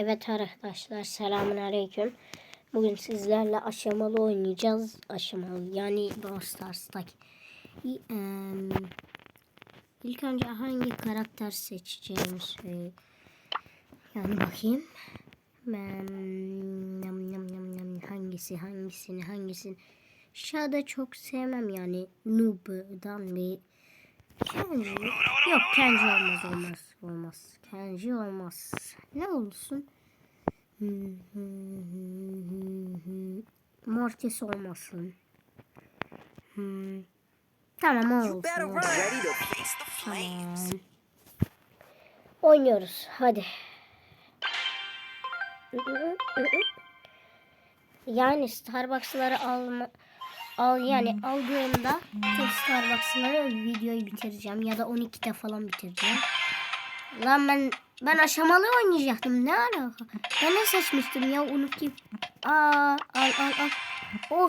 Evet arkadaşlar selamun aleyküm. Bugün sizlerle aşamalı oynayacağız. Aşamalı yani Brawl Stars'taki. Em, İlk önce hangi karakter seçeceğimi söyle. Yani bakayım. Ben nam, nam, nam, nam, hangisi hangisini hangisini. Şahada çok sevmem yani Noob'dan bir Kenji. Yok Kenji olmaz olmaz olmaz. Kenji olmaz. Ne olsun? Mortis olmasın. Tamam olsun. Tamam. Oynuyoruz. Hadi. Yani Starbucks'ları alma al yani aldığımda tek Starbucks'ları videoyu bitireceğim ya da 12'de falan bitireceğim. Lan ben ben aşamalı oynayacaktım. Ne alaka? Ben ne seçmiştim ya unutayım. Aa al al al. O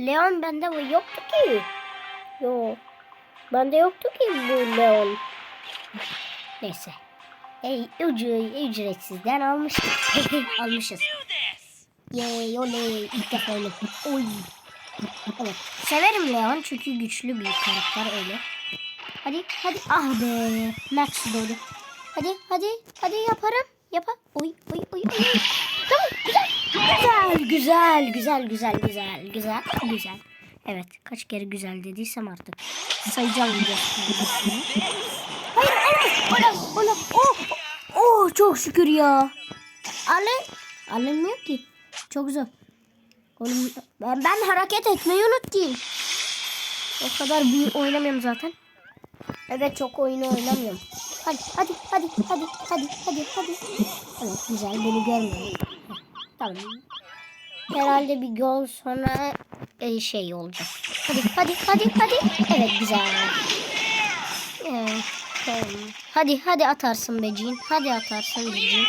Leon bende bu yoktu ki. Yo. Bende yoktu ki bu Leon. Neyse. Ey ucu ücretsizden almıştık. Almışız. Yey oley ilk defa oynadım. Oy. Severim Leon çünkü güçlü bir karakter öyle. Hadi hadi ah be. Max doğdu. Hadi hadi hadi yaparım. Yapa. Oy oy oy oy. Tamam güzel. Güzel güzel güzel güzel güzel güzel güzel. Evet kaç kere güzel dediysem artık sayacağım videosunu. Hayır hayır. Ola ola. Oh, oh çok şükür ya. Alın. Alınmıyor ki. Çok zor. Oğlum ben, ben hareket etmeyi unuttum. O kadar büyük oynamıyorum zaten. Evet çok oyunu oynamıyorum. Hadi hadi hadi hadi hadi hadi hadi. Evet güzel beni görmüyor. Tamam. Herhalde bir gol sonra e, şey olacak. Hadi hadi hadi hadi. Evet güzel. Evet. Hadi hadi atarsın be Cin. Hadi atarsın be Cin.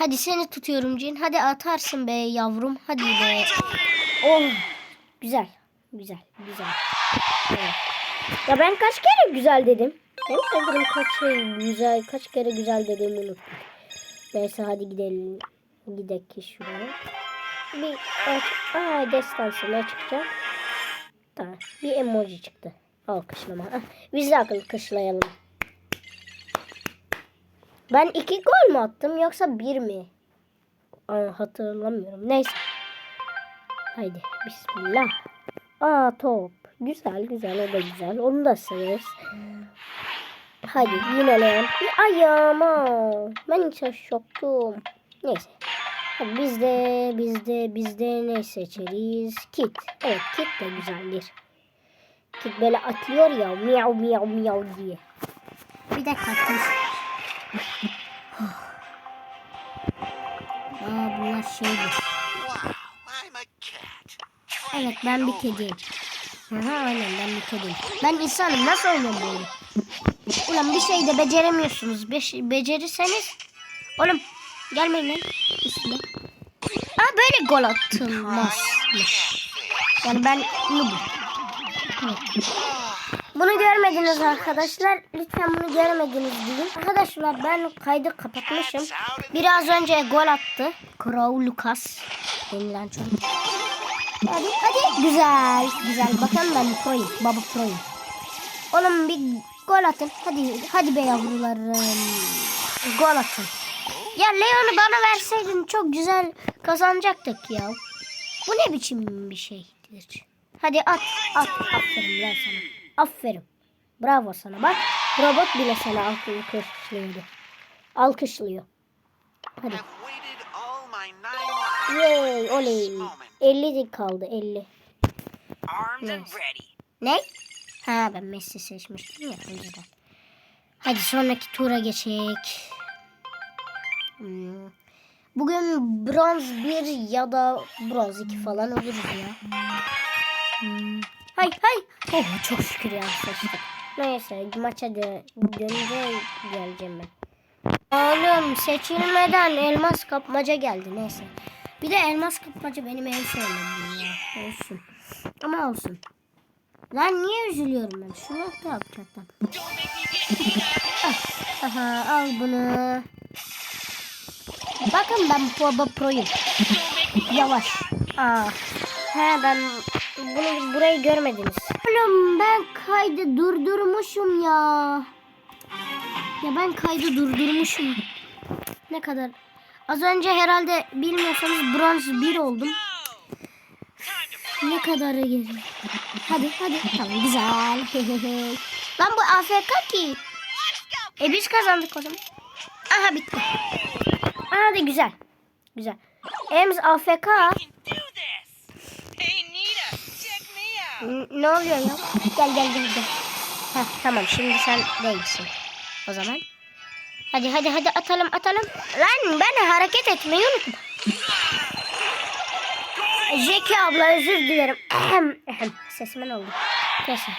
Hadi seni tutuyorum Cin. Hadi atarsın be yavrum. Hadi be. Oh. Güzel. Güzel. Güzel. Evet. Ya ben kaç kere güzel dedim. Ben dedim kaç kere güzel, kaç kere güzel dediğimi unuttum. Neyse hadi gidelim. Gidelim ki şuraya. Bir aç. Aa destansı ne çıkacak? Tamam. Bir emoji çıktı. Alkışlama. Ah, biz de alkışlayalım. Ben iki gol mü attım yoksa bir mi? Aa, hatırlamıyorum. Neyse. Haydi bismillah. Aa top. Güzel güzel o da güzel. Onu da severiz. Hadi yine. Bir ayağıma. Ben hiç şoktum. Neyse. Hadi biz de ne seçeriz? Kit. Evet kit de güzeldir. Kit böyle atlıyor ya miyav miyav miyav diye. Bir de kaktüs. Aa bunlar şeydir. Evet ben bir kediyim. Aha aynen ben bir kediyim. Ben insanım nasıl bu oyunu? Ulan bir şey de beceremiyorsunuz. Beş, becerirseniz. Oğlum gelmeyin lan. Üstüne. Aa böyle gol atılmazmış. Yani ben. Evet. Bunu görmediniz arkadaşlar. Lütfen bunu görmediniz deyin. Arkadaşlar ben kaydı kapatmışım. Biraz önce gol attı. Crow Lucas denilen çocuk. Hadi hadi. Güzel. Güzel. Bakın ben proyum. Baba proyum. Oğlum bir gol atın. Hadi hadi be yavrularım. Gol atın. Ya Leon'u bana verseydin çok güzel kazanacaktık ya. Bu ne biçim bir şeydir? Hadi at. At. Aferin lan sana. Aferin. Bravo sana. Bak robot bile sana alkışlıyordu. Alkışlıyor. Hadi. Yay oley. this moment. 50 kaldı 50. Armed and Yes. ready. Ne? Ha ben Messi seçmiştim ya yüzden. Hadi sonraki tura geçek. Hmm. Bugün bronz 1 ya da bronz 2 falan oluruz ya. Hmm. Hay hay. Oh, çok şükür ya. Neyse maça de dönünce geleceğim ben. Oğlum seçilmeden elmas kapmaca geldi neyse. Bir de elmas kapmaca benim en sevmediğim ya. Olsun. Ama olsun. Lan niye üzülüyorum ben? Şunu da yapacaktım. Ah, Aha al bunu. Bakın ben Baba Pro'yum. Yavaş. Aa. He ben bunu burayı görmediniz. Oğlum ben kaydı durdurmuşum ya. Ya ben kaydı durdurmuşum. Ne kadar? Az önce herhalde bilmiyorsanız bronz 1 oldum. Ne kadar geliyor? Hadi hadi. Tamam güzel. Lan bu AFK ki. E biz kazandık o zaman. Aha bitti. Aha da güzel. Güzel. Ems AFK. Ne oluyor ya? Gel gel gel gel. Heh, tamam şimdi sen değilsin. O zaman. Hadi hadi hadi atalım atalım. Lan ben hareket etmeyi unuttum. Jackie abla özür dilerim. Ahem, ahem. Sesimen oldu. Neyse.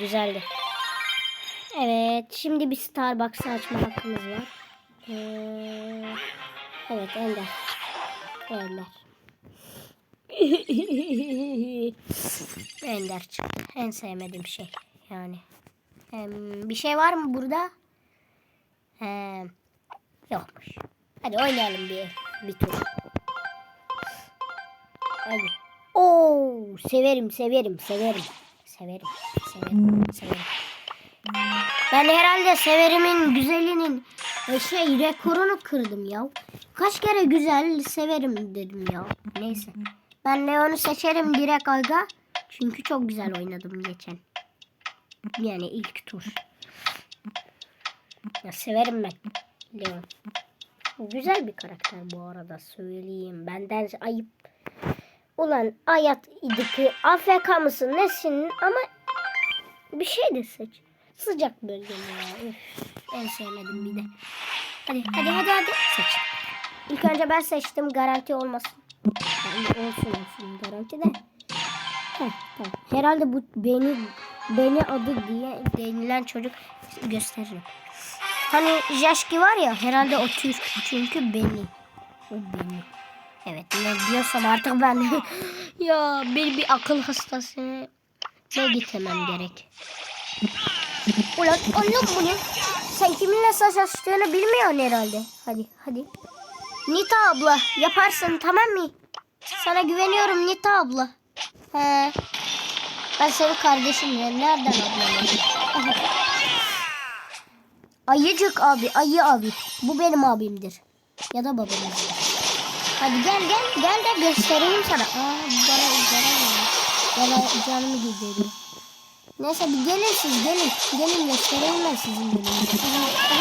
Güzeldi. Evet. Şimdi bir Starbucks açma hakkımız var. Ee, evet Ender. Ender. Ender. En sevmediğim şey. Yani. Hem, bir şey var mı burada? Hem, yokmuş. Hadi oynayalım bir bir tur. Hadi. Oo, severim, severim, severim. Severim, severim, severim. Ben herhalde severimin güzelinin e, şey rekorunu kırdım ya. Kaç kere güzel severim dedim ya. Neyse. Ben Leon'u seçerim direkt aga. Çünkü çok güzel oynadım geçen. Yani ilk tur. Ya severim ben Leon. Güzel bir karakter bu arada söyleyeyim. Benden ayıp. Ulan hayat idiki AFK mısın nesin ama bir şey de seç. Sıcak bölge ya? Üf, en sevmedim bir de. Hadi hadi hadi hadi seç. İlk önce ben seçtim garanti olmasın. Yani olsun olsun garanti de. Heh, tamam. Herhalde bu beni beni adı diye denilen çocuk gösteririm. Hani Jaşki var ya herhalde o Türk çünkü beni. O beni. Evet ne diyorsam artık ben ya bir bir akıl hastası ne gitmem gerek. Ulan oğlum bu ne? Sen kiminle saç açtığını bilmiyorsun herhalde. Hadi hadi. Nita abla yaparsın tamam mı? Sana güveniyorum Nita abla. He. Ben senin kardeşim ya. Nereden ablam? Ayıcık abi, ayı abi. Bu benim abimdir. Ya da babamızdır. Hadi gel gel gel de göstereyim sana. Aa bana zarar Bana canımı gidiyor. Neyse bir gelin siz gelin. Gelin göstereyim ben sizin.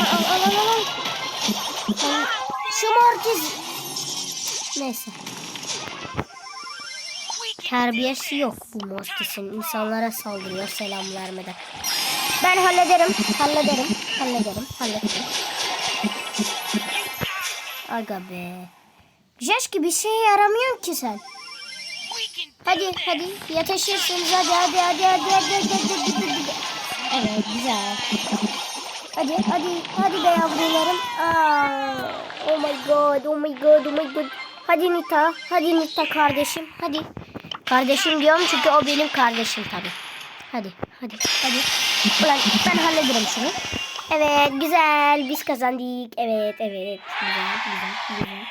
Aha, al al al al. al. Mortis. Neyse. Terbiyesi yok bu mortisin. İnsanlara saldırıyor selam vermeden. Ben hallederim. Hallederim. Hallederim. Hallederim. Aga be. Jeşki bir şeye yaramıyorsun ki sen. Hadi hadi hadi hadi hadi hadi hadi hadi hadi hadi hadi. Evet güzel. Hadi hadi hadi be yavrularım. Aa, oh my god oh my god oh my god. Hadi Nita hadi Nita kardeşim hadi. Kardeşim diyorum çünkü o benim kardeşim tabi. Hadi hadi hadi. Ulan ben hallederim şunu. Evet güzel biz kazandık. Evet evet güzel güzel güzel.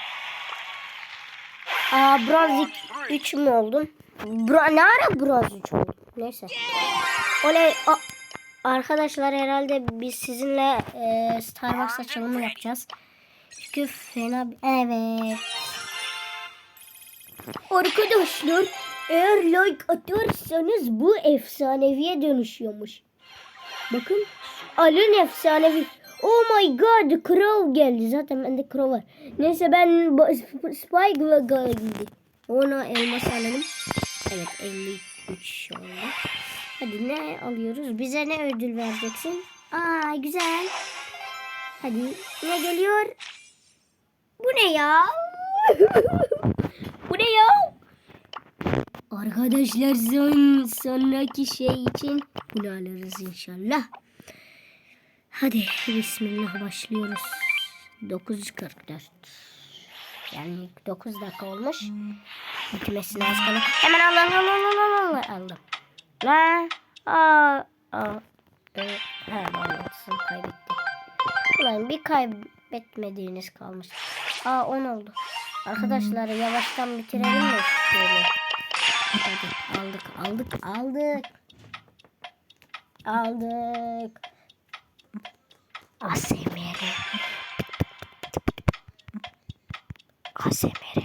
Aa bronz 3 mü oldum? Bro ne ara bronz 3 oldum? Neyse. Oley. A- Arkadaşlar herhalde biz sizinle e, Starbucks açılımı yapacağız. Çünkü fena. Evet. Arkadaşlar eğer like atarsanız bu efsaneviye dönüşüyormuş. Bakın Alın efsanevi. Oh my god Crow geldi. Zaten bende Crow var. Neyse ben Spike geldi. Ona elmas alalım. Evet 53 oldu. Hadi ne alıyoruz? Bize ne ödül vereceksin? Aa güzel. Hadi ne geliyor? Bu ne ya? Bu ne ya? Arkadaşlar son sonraki şey için bunu alırız inşallah. Hadi bismillah başlıyoruz. 9.44. Yani 9 dakika olmuş. Bitmesine az kala. Hemen aldım aldım aldım aldım. aldım. La. Aa. Aa. Evet. Ha bağlantısını kaybetti. Ulan bir kay bitmediğiniz kalmış. Aa 10 oldu. Arkadaşlar yavaştan bitirelim mi? Şöyle. Hadi aldık aldık aldık. Aldık. ASMR. ASMR.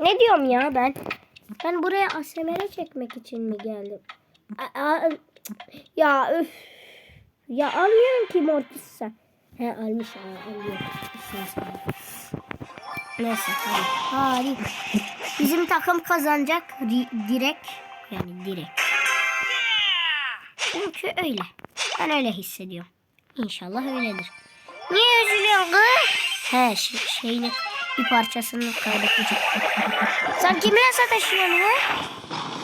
Ne diyorum ya ben? Ben buraya ASMR çekmek için mi geldim? Ya öf. Ya almıyorum ki Mortis sen. He almış ha alıyor. Neyse. Hadi. Bizim takım kazanacak direkt. Yani direkt. Çünkü öyle. Ben öyle hissediyorum. İnşallah öyledir. Niye üzülüyorsun kız? He ş- şeyini bir parçasını kaybedecek. Sen kimle sataşıyorsun ha?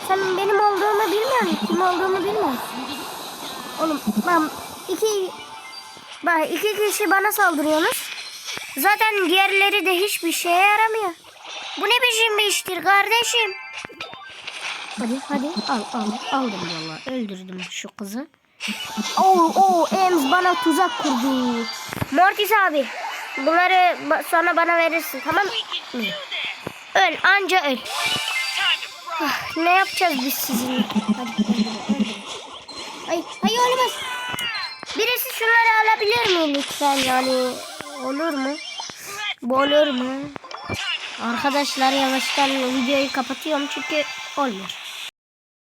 Sen benim olduğumu bilmiyor musun? Kim olduğumu bilmiyor musun? Oğlum ben iki bak iki kişi bana saldırıyorsunuz. Zaten diğerleri de hiçbir şeye yaramıyor. Bu ne biçim bir iştir kardeşim? Hadi hadi al al aldım valla öldürdüm şu kızı. Oo oo Ems bana tuzak kurdu. Mortis abi bunları sonra bana verirsin tamam mı? Öl anca öl. Ah, ne yapacağız biz sizinle? Hadi öldürün, öldürün. Ay, olamaz. Birisi şunları alabilir mi lütfen yani? Olur mu? Bu olur mu? Arkadaşlar yavaştan videoyu kapatıyorum çünkü olmuyor.